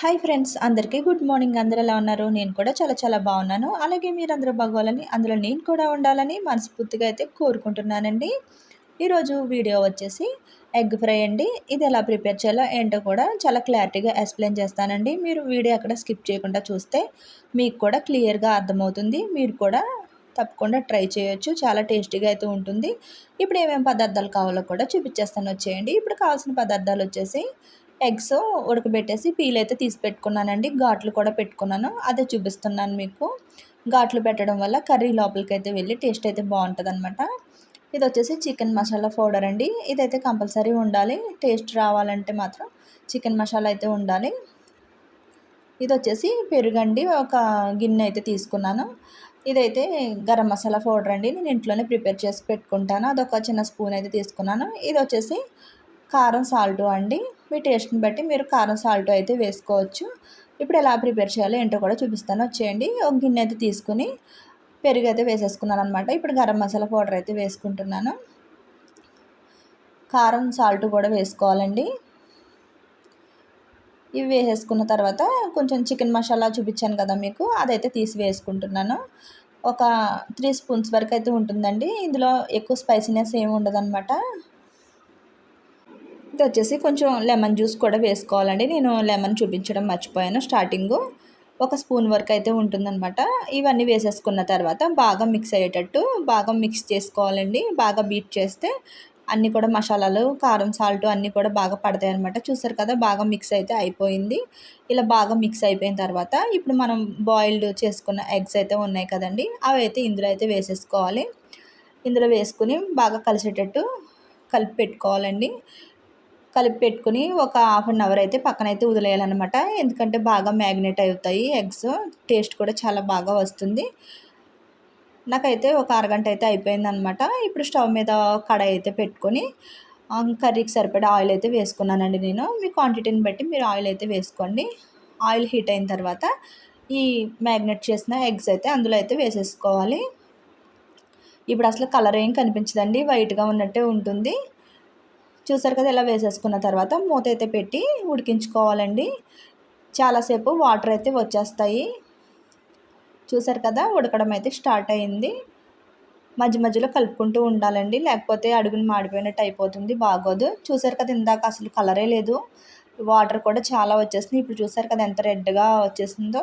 Hi friends అందరికీ good morning అందరు ఎలా ఉన్నారు? నేను కూడా చాలా చాలా బాగున్నాను. అలాగే మీరు అందరూ బాగోవాలని అందులో నేను కూడా ఉండాలని మనస్ఫూర్తిగా అయితే కోరుకుంటున్నానండి. ఈరోజు వీడియో వచ్చేసి ఎగ్ ఫ్రై అండి. ఇది ఎలా ప్రిపేర్ చేయాలో ఏంటో కూడా చాలా క్లారిటీగా ఎక్స్ప్లెయిన్ చేస్తానండి. మీరు వీడియో అక్కడ స్కిప్ చేయకుండా చూస్తే మీకు కూడా క్లియర్గా అర్థమవుతుంది. మీరు కూడా తప్పకుండా ట్రై చేయొచ్చు. చాలా టేస్టీగా అయితే ఉంటుంది. ఇప్పుడు ఏమేమి పదార్థాలు కావాలో కూడా చూపించేస్తాను. వచ్చేయండి. ఇప్పుడు కావాల్సిన పదార్థాలు వచ్చేసి ఎగ్స్ ఉడకబెట్టేసి పీల్ అయితే తీసి పెట్టుకున్నానండి. ఘాట్లు కూడా పెట్టుకున్నాను. అదే చూపిస్తున్నాను మీకు. ఘాట్లు పెట్టడం వల్ల కర్రీ లోపలికి అయితే వెళ్ళి టేస్ట్ అయితే బాగుంటుంది అనమాట ఇది వచ్చేసి చికెన్ మసాలా పౌడర్ అండి. ఇదైతే కంపల్సరీ ఉండాలి. టేస్ట్ రావాలంటే మాత్రం చికెన్ మసాలా అయితే ఉండాలి. ఇది వచ్చేసి పెరుగండి ఒక గిన్నె అయితే తీసుకున్నాను. ఇదైతే గరం మసాలా పౌడర్ అండి. నేను ఇంట్లోనే ప్రిపేర్ చేసి పెట్టుకుంటాను. అదొక చిన్న స్పూన్ అయితే తీసుకున్నాను. ఇది వచ్చేసి కారం సాల్ట్ అండి. మీ టేస్ట్ని బట్టి మీరు కారం సాల్ట్ అయితే వేసుకోవచ్చు. ఇప్పుడు ఎలా ప్రిపేర్ చేయాలో ఏంటో కూడా చూపిస్తాను. వచ్చేయండి. ఒక గిన్నె అయితే తీసుకుని పెరుగు అయితే వేసేసుకున్నాను అనమాట ఇప్పుడు గరం మసాలా పౌడర్ అయితే వేసుకుంటున్నాను. కారం సాల్ట్ కూడా వేసుకోవాలండి. ఇవి వేసేసుకున్న తర్వాత కొంచెం చికెన్ మసాలా చూపించాను కదా మీకు. అదైతే తీసి వేసుకుంటున్నాను. ఒక త్రీ స్పూన్స్ వరకు అయితే ఉంటుందండి. ఇందులో ఎక్కువ స్పైసీనెస్ ఏమి ఉండదు అనమాట ఇది వచ్చేసి కొంచెం లెమన్ జ్యూస్ కూడా వేసుకోవాలండి. నేను లెమన్ చూపించడం మర్చిపోయాను. స్టార్టింగ్ ఒక స్పూన్ వరకు అయితే ఉంటుందన్నమాట. ఇవన్నీ వేసేసుకున్న తర్వాత బాగా మిక్స్ అయ్యేటట్టు బాగా మిక్స్ చేసుకోవాలండి. బాగా బీట్ చేస్తే అన్నీ కూడా మసాలాలు కారం సాల్ట్ అన్నీ కూడా బాగా పడతాయి అనమాట చూసారు కదా బాగా మిక్స్ అయితే అయిపోయింది. ఇలా బాగా మిక్స్ అయిపోయిన తర్వాత ఇప్పుడు మనం బాయిల్డ్ చేసుకున్న ఎగ్స్ అయితే ఉన్నాయి కదండి అవి అయితే ఇందులో అయితే వేసేసుకోవాలి. ఇందులో వేసుకుని బాగా కలిసేటట్టు కలిపి పెట్టుకోవాలండి. కలిపి పెట్టుకుని ఒక హాఫ్ అన్ అవర్ అయితే పక్కన అయితే వదిలేయాలన్నమాట. ఎందుకంటే బాగా మ్యాగ్నేట్ అవుతాయి ఎగ్స్. టేస్ట్ కూడా చాలా బాగా వస్తుంది. నాకైతే ఒక అరగంట అయితే అయిపోయిందనమాట ఇప్పుడు స్టవ్ మీద కడాయి అయితే పెట్టుకొని కర్రీకి సరిపడా ఆయిల్ అయితే వేసుకున్నానండి నేను. మీ క్వాంటిటీని బట్టి మీరు ఆయిల్ అయితే వేసుకోండి. ఆయిల్ హీట్ అయిన తర్వాత ఈ మ్యాగ్నెట్ చేసిన ఎగ్స్ అయితే అందులో అయితే వేసేసుకోవాలి. ఇప్పుడు అసలు కలర్ ఏం కనిపించదండి. వైట్గా ఉన్నట్టే ఉంటుంది. చూసారు కదా ఇలా వేసేసుకున్న తర్వాత మూత అయితే పెట్టి ఉడికించుకోవాలండి. చాలాసేపు వాటర్ అయితే వచ్చేస్తాయి. చూసారు కదా ఉడకడం అయితే స్టార్ట్ అయింది. మధ్య మధ్యలో కలుపుకుంటూ ఉండాలండి. లేకపోతే అడుగుని మాడిపోయినట్టు అయిపోతుంది బాగోదు. చూసారు కదా ఇందాక అసలు కలరే లేదు. వాటర్ కూడా చాలా వచ్చేస్తుంది ఇప్పుడు చూసారు కదా ఎంత రెడ్గా వచ్చేసిందో.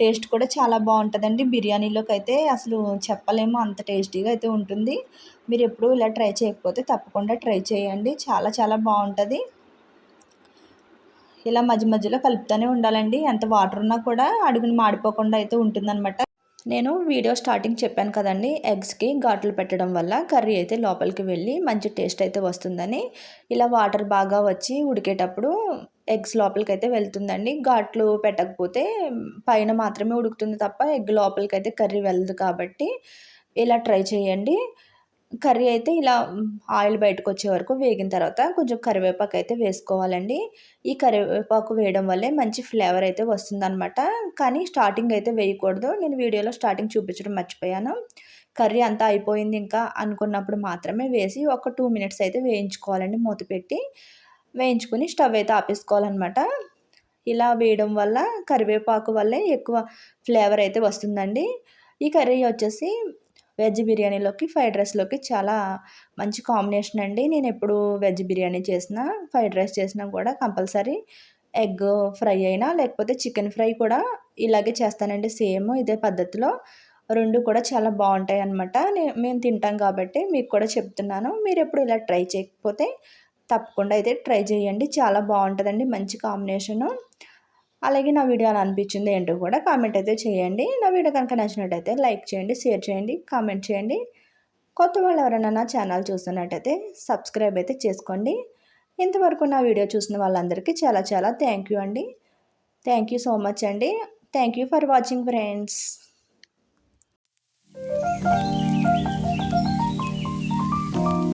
టేస్ట్ కూడా చాలా బాగుంటుందండి. బిర్యానీలోకి అయితే అసలు చెప్పలేము. అంత టేస్టీగా అయితే ఉంటుంది. మీరు ఎప్పుడు ఇలా ట్రై చేయకపోతే తప్పకుండా ట్రై చేయండి. చాలా చాలా బాగుంటుంది. ఇలా మధ్య మధ్యలో కలుపుతూనే ఉండాలండి. ఎంత వాటర్ ఉన్నా కూడా అడుగుని మాడిపోకుండా అయితే ఉంటుందన్నమాట. నేను వీడియో స్టార్టింగ్ చెప్పాను కదండి ఎగ్స్కి ఘాట్లు పెట్టడం వల్ల కర్రీ అయితే లోపలికి వెళ్ళి మంచి టేస్ట్ అయితే వస్తుందని. ఇలా వాటర్ బాగా వచ్చి ఉడికేటప్పుడు ఎగ్స్ లోపలికి అయితే వెళ్తుందండి. ఘాట్లు పెట్టకపోతే పైన మాత్రమే ఉడుకుతుంది తప్ప ఎగ్ లోపలికి అయితే కర్రీ వెళ్ళదు కాబట్టి ఇలా ట్రై చేయండి. కర్రీ అయితే ఇలా ఆయిల్ బయటకు వచ్చే వరకు వేగిన తర్వాత కొంచెం కరివేపాకు అయితే వేసుకోవాలండి. ఈ కరివేపాకు వేయడం వల్లే మంచి ఫ్లేవర్ అయితే వస్తుందన్నమాట. కానీ స్టార్టింగ్ అయితే వేయకూడదు. నేను వీడియోలో స్టార్టింగ్ చూపించడం మర్చిపోయాను. కర్రీ అంతా అయిపోయింది ఇంకా అనుకున్నప్పుడు మాత్రమే వేసి ఒక టూ మినిట్స్ అయితే వేయించుకోవాలండి మూత పెట్టి. వేయించుకుని స్టవ్ అయితే ఆపేసుకోవాలన్నమాట. ఇలా వేయడం వల్ల కరివేపాకు వల్లే ఎక్కువ ఫ్లేవర్ అయితే వస్తుందండి. ఈ కర్రీ వచ్చేసి వెజ్ బిర్యానీలోకి ఫ్రైడ్ రైస్లోకి చాలా మంచి కాంబినేషన్ అండి. నేను ఎప్పుడు వెజ్ బిర్యానీ చేసినా ఫ్రైడ్ రైస్ చేసినా కూడా కంపల్సరీ ఎగ్ ఫ్రై అయినా లేకపోతే చికెన్ ఫ్రై కూడా ఇలాగే చేస్తానండి. సేమ్ ఇదే పద్ధతిలో. రెండు కూడా చాలా బాగుంటాయి అనమాట మేము తింటాం కాబట్టి మీకు కూడా చెప్తున్నాను. మీరు ఎప్పుడు ఇలా ట్రై చేయకపోతే తప్పకుండా అయితే ట్రై చేయండి. చాలా బాగుంటుందండి. మంచి కాంబినేషను. అలాగే నా వీడియో అలా అనిపించింది ఏంటో కూడా కామెంట్ అయితే చేయండి. నా వీడియో కనుక నచ్చినట్టయితే లైక్ చేయండి షేర్ చేయండి కామెంట్ చేయండి. కొత్త వాళ్ళు ఎవరైనా నా ఛానల్ చూస్తున్నట్టయితే సబ్స్క్రైబ్ అయితే చేసుకోండి. ఇంతవరకు నా వీడియో చూసిన వాళ్ళందరికీ చాలా చాలా థ్యాంక్ యూ అండి. థ్యాంక్ యూ సో మచ్ అండి. Thank you for watching friends